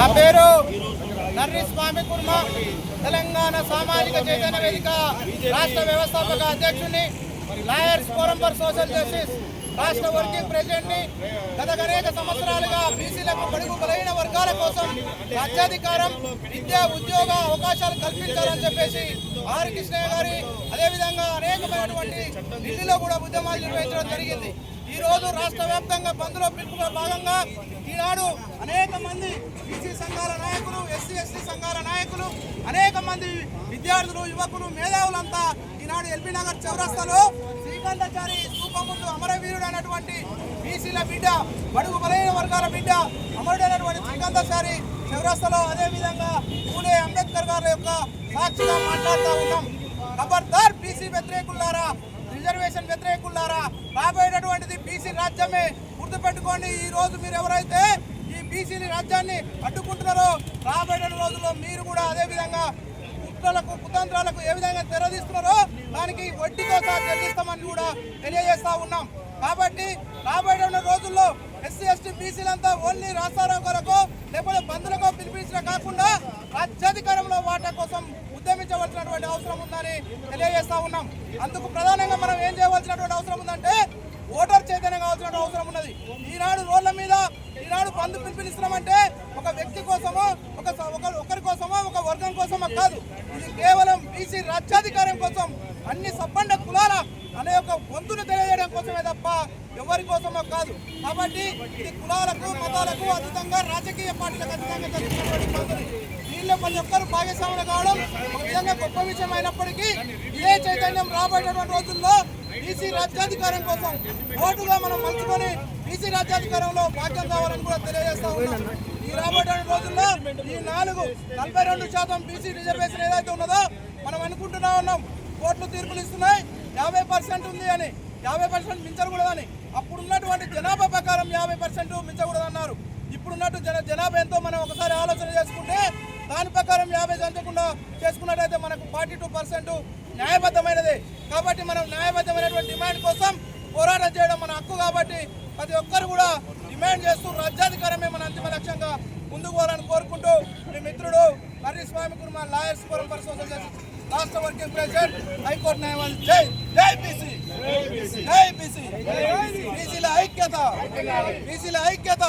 నా పేరు నర్రి స్వామి కుర్మ తెలంగాణ సామాజిక చైతన్య వేదిక రాష్ట్ర వ్యవస్థాపక అధ్యక్షుడిని lawyers forum for social justice రాష్ట్ర వర్కింగ్ ప్రెసిడెంట్ని గత అనేక సంవత్సరాలుగా బీసీలకు బడుగు బలహీన వర్గాల కోసం రాజ్యాధికారం విద్యా ఉద్యోగ అవకాశాలు కల్పించాలని చెప్పేసి ఆర్ కృష్ణయ్య గారి అదేవిధంగా అనేకమైనటువంటి ఢిల్లీలో కూడా ఉద్యమాలు నిర్వహించడం జరిగింది. ఈ రోజు రాష్ట్ర వ్యాప్తంగా బంద్లో పిలుపులో భాగంగా ఈనాడు అనేక మంది బీసీ సంఘాల నాయకులు ఎస్సీ ఎస్టీ సంఘాల నాయకులు అనేక మంది విద్యార్థులు యువకులు మేధావులంతా ఈనాడు ఎల్బీ నగర్ చౌరస్తాలో శ్రీకాంతాచారి స్థూపం ముందు అమరవీరుడు అనేటువంటి బీసీల బిడ్డ బడుగు బలైన వర్గాల బిడ్డ అమరుడైనటువంటి శ్రీకాంతాచారి చౌరస్తాలో అదేవిధంగా పూలే అంబేద్కర్ గారి యొక్క సాక్షిగా మాట్లాడుతూ ఉన్నాం. ఖబర్దార్ బీసీ వ్యతిరేకులారా రిజర్వేషన్ వ్యతిరేకులారా రాబోయేటటువంటిది బీసీ రాజ్యమే. గుర్తుపెట్టుకోండి ఈ రోజు మీరు ఎవరైతే ఈ బీసీని రాజ్యాన్ని అడ్డుకుంటున్నారో రాబోయే రోజుల్లో మీరు కూడా అదే విధంగా కుట్రలకు కుతంత్రాలకు ఏ విధంగా తెరదీస్తున్నారో దానికి వడ్డీతో సహా చెల్లిస్తామని కూడా తెలియజేస్తా ఉన్నాం. కాబట్టి రాబోయే రోజుల్లో ఎస్సీ ఎస్టీ బీసీలంతా ఓన్లీ రాస్తారో కొరకు లేకపోతే బంధులకు పిలిపించిన కాకుండా రాజ్య కోసం ఉద్యమించవలసినటువంటి అవసరం ఉందని తెలియజేస్తా ఉన్నాం. అందుకు ప్రధానంగా మనం ఏం చేయవలసినటువంటి అవసరం ఉందంటే ఓటర్ చైతన్యం కావాల్సిన అవసరం ఉన్నది. ఈనాడు రోడ్ల మీద ఈనాడు పందు పిలుపునిస్తున్నామంటే ఒక వ్యక్తి కోసమో ఒక ఒకరి కోసమో ఒక వర్గం కోసమో కాదు. ఇది కేవలం బీసీ రాజ్యాధికారం కోసం అన్ని సబ్బండ కులాల అనే ఒక వంతును తెలియజేయడం కోసమే తప్ప ఎవరి కోసమో కాదు. కాబట్టి ఇది కులాలకు మతాలకు అతీతంగా రాజకీయ పార్టీలకు అతీతంగా జరుగుతున్నటువంటి పందులు దీనిలో ప్రతి ఒక్కరు భాగస్వాములు కావడం నిజంగా విధంగా గొప్ప విషయం అయినప్పటికీ ఇదే చైతన్యం రాబోయేటటువంటి రోజుల్లో బీసీ రాజ్యాధికారం కోసం ఓటుగా మనం మలుచుకొని బీసీ రాజ్యాధికారంలో భాగ్యం కావాలని కూడా తెలియజేస్తా ఉన్నాం. ఈ రాబోయే రోజుల్లో ఈ నాలుగు నలభై రెండు శాతం బీసీ రిజర్వేషన్ ఏదైతే ఉన్నదో మనం అనుకుంటున్నా ఉన్నాం. కోర్టులు తీర్పులు ఇస్తున్నాయి. యాభై పర్సెంట్ ఉంది అని యాభై పర్సెంట్ మించకూడదని. అప్పుడు ఉన్నటువంటి జనాభా ప్రకారం యాభై పర్సెంట్ మించకూడదన్నారు. ఇప్పుడున్నట్టు జన జనాభా ఎంతో మనం ఒకసారి ఆలోచన చేసుకుంటే దాని ప్రకారం యాభై పెంచకుండా చేసుకున్నట్టయితే మనకు ఫార్టీ టూ పర్సెంట్ న్యాయబద్ధమైనది. కాబట్టి మనం న్యాయబద్ధమైనటువంటి డిమాండ్ కోసం పోరాటం చేయడం మన హక్కు కాబట్టి ప్రతి ఒక్కరు కూడా డిమాండ్ చేస్తూ రాజ్యాధికారమే మన అంతిమ లక్ష్యంగా ముందుకు పోవాలని కోరుకుంటూ మీ మిత్రుడు Hari Swamy Kurma lawyers forum for social justice రాష్ట్ర వర్కింగ్ ప్రెసిడెంట్ హైకోర్టు న్యాయవాది జై జై బీసీ జై బీసీ బీసీల ఐక్యత బీసీల ఐక్యత.